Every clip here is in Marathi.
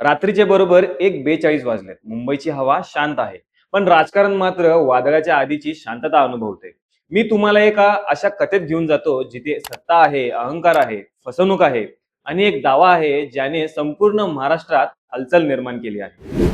रात्रीचे बरोबर एक बेचाळीस वाजलेत. मुंबईची हवा शांत आहे. पण राजकारण मात्र वादळाच्या आधीची शांतता अनुभवते. मी तुम्हाला एका अशा कथेत घेऊन जातो जिथे सत्ता आहे अहंकार आहे फसवणूक आहे आणि एक दावा आहे ज्याने संपूर्ण महाराष्ट्रात हलचल निर्माण केली आहे.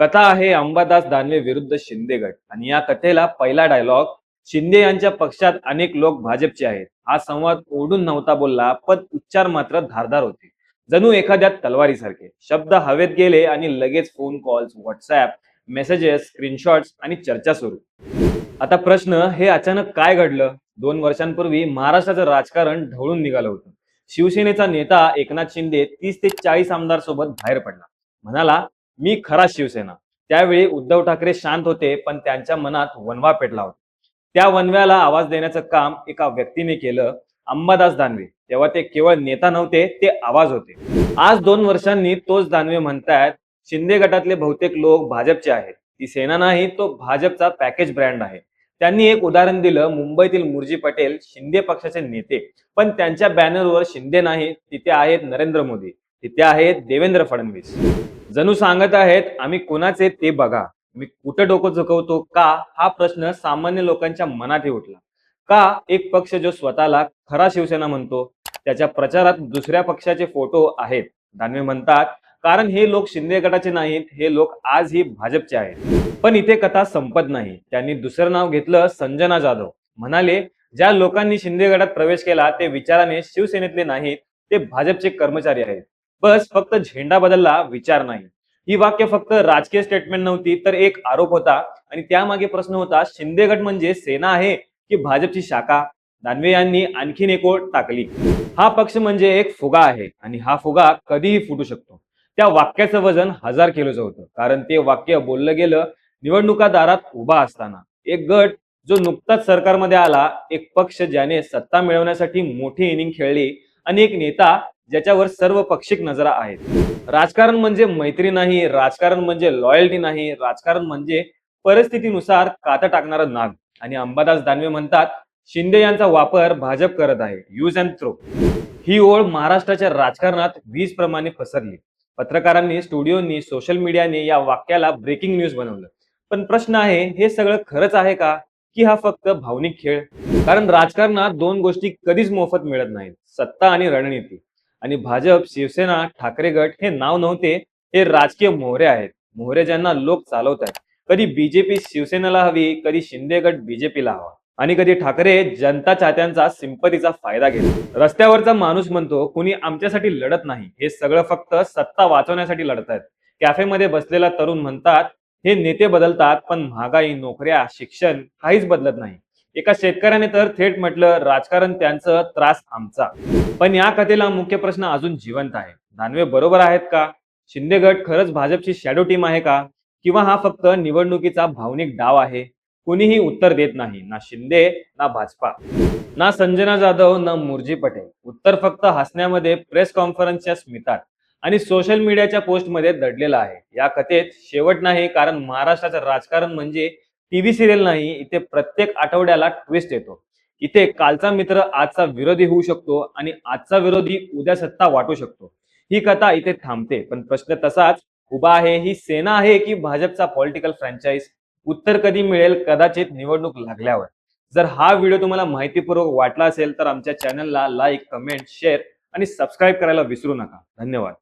कथा आहे अंबादास दानवे विरुद्ध शिंदे गट. आणि या कथेला पहिला डायलॉग शिंदे यांच्या पक्षात अनेक लोक भाजपचे आहेत. हा संवाद ओढून नव्हता बोलला पण उच्चार मात्र धारदार होते. जणू एखाद्या तलवारीसारखे. शब्द हवेत गेले आणि लगेच phone calls WhatsApp messages screenshots आणि चर्चा सुरू. आता प्रश्न हे अचानक काय घडलं? दोन वर्षांपूर्वी महाराष्ट्राचं राजकारण ढवळून निघालं होतं. शिवसेनेचा नेता एकनाथ शिंदे तीस ते चाळीस आमदार सोबत बाहेर पडला. म्हणाला मी खरा शिवसेना. त्यावेळी उद्धव ठाकरे शांत होते पण त्यांच्या मनात वनवा पेटला होता. त्या वनव्याला आवाज देण्याचं काम एका व्यक्तीने केलं. अंबादास दानवे. तेव्हा ते केवळ नेता नव्हते ते आवाज होते. आज दोन वर्षांनी तोच दानवे म्हणतायत शिंदे गटातले बहुतेक लोक भाजपचे आहेत. ती सेना नाही तो भाजपचा पॅकेज ब्रँड आहे. त्यांनी एक उदाहरण दिलं मुंबईतील मुरजी पटेल शिंदे पक्षाचे नेते. पण त्यांच्या बॅनरवर शिंदे नाही तिथे आहेत नरेंद्र मोदी. तिथे आहेत देवेंद्र फडणवीस. जणू सांगत आहेत आम्ही कोणाचे ते बघा. मी कुठं डोकं झुकवतो का? हा प्रश्न सामान्य लोकांच्या मनातही उठला. का एक पक्ष जो स्वतःला खरा शिवसेना म्हणतो त्याच्या प्रचारात दुसऱ्या पक्षाचे फोटो आहेत. दानवे म्हणतात कारण हे लोक शिंदे गटाचे नाहीत हे लोक आजही भाजपचे आहेत. पण इथे कथा संपत नाही. त्यांनी दुसरं नाव घेतलं संजना जाधव. म्हणाले ज्या लोकांनी शिंदे गटात प्रवेश केला ते विचाराने शिवसेनेतले नाहीत ते भाजपचे कर्मचारी आहेत. बस फक्त झेंडा बदलला विचार नाही. ही वाक्य फक्त राजकीय स्टेटमेंट नव्हती तर एक आरोप होता. आणि त्यामागे प्रश्न होता शिंदे गट म्हणजे सेना आहे की भाजपची शाखा दानवे यांनी आणखीन एक ओळ टाकली. हा पक्ष म्हणजे एक फुगा आहे आणि हा फुगा कधीही फुटू शकतो. त्या वाक्याचं वजन हजार किलोचं होतं. कारण ते वाक्य बोललं गेलं निवडणुका दारात उभा असताना. एक गट जो नुकताच सरकारमध्ये आला एक पक्ष ज्याने सत्ता मिळवण्यासाठी मोठी इनिंग खेळली आणि एक नेता ज्याच्यावर सर्व पक्षिक नजरा आहेत. राजकारण म्हणजे मैत्री नाही राजकारण म्हणजे लॉयल्टी नाही राजकारण म्हणजे परिस्थितीनुसार कात टाकणारा नाग. आणि अंबादास दानवे म्हणतात शिंदे यांचा वापर भाजप करत आहे यूज अँड थ्रो ही ओळ महाराष्ट्राच्या राजकारणात वीज प्रमाणे पसरली. पत्रकारांनी स्टुडिओनी सोशल मीडियाने या वाक्याला ब्रेकिंग न्यूज बनवलं. पण प्रश्न आहे हे सगळं खरंच आहे का? की हा फक्त भावनिक खेळ? कारण राजकारणात दोन गोष्टी कधीच मोफत मिळत नाहीत सत्ता आणि रणनीती. आणि भाजप शिवसेना ठाकरे गट हे नाव नव्हते हे राजकीय मोहरे आहेत. मोहरे ज्यांना लोक चालवत आहेत कधी बीजेपी शिवसेनेला हवी कधी शिंदे गट बीजेपीला हवा. आणि कधी ठाकरे जनता चाहत्यांचा सिंपतीचा फायदा घेतो रस्त्यावरचा माणूस म्हणतो कुणी आमच्यासाठी लढत नाही. हे सगळं फक्त सत्ता वाचवण्यासाठी लढत आहेत कॅफेमध्ये बसलेला तरुण म्हणतात हे नेते बदलतात पण महागाई नोकऱ्या शिक्षण काहीच बदलत नाही. एका शेतकऱ्याने तर थेट म्हटलं राजकारण त्यांचं त्रास आमचा. पण या कथेला मुख्य प्रश्न अजून जिवंत आहे. दानवे बरोबर आहेत का? शिंदे गट खरंच भाजपची शॅडो टीम आहे का? किंवा हा फक्त निवडणुकीचा भावनिक डाव आहे. कुणीही उत्तर देत नाही. ना शिंदे ना भाजपा. ना संजना जाधव ना मुरजी पटेल. उत्तर फक्त हसण्यामध्ये प्रेस कॉन्फरन्सच्या स्मितात आणि सोशल मीडियाच्या पोस्टमध्ये दडलेला आहे. या कथेत शेवट नाही कारण महाराष्ट्राचं राजकारण म्हणजे टीव्ही सिरियल नाही इथे प्रत्येक आठवड्याला ट्विस्ट येतो. इथे कालचा मित्र आजचा विरोधी होऊ शकतो आणि आजचा विरोधी उद्या सत्ता वाटू शकतो. ही कथा इथे थांबते. पण प्रश्न तसाच उभा आहे. ही सेना आहे की भाजपचा पॉलिटिकल फ्रँचाईज उत्तर कधी मिळेल? कदाचित निवडणूक लागल्यावर. जर हा व्हिडिओ तुम्हाला माहितीपूर्वक वाटला असेल तर आमच्या चॅनलला लाईक कमेंट शेअर आणि सबस्क्राईब करायला विसरू नका. धन्यवाद.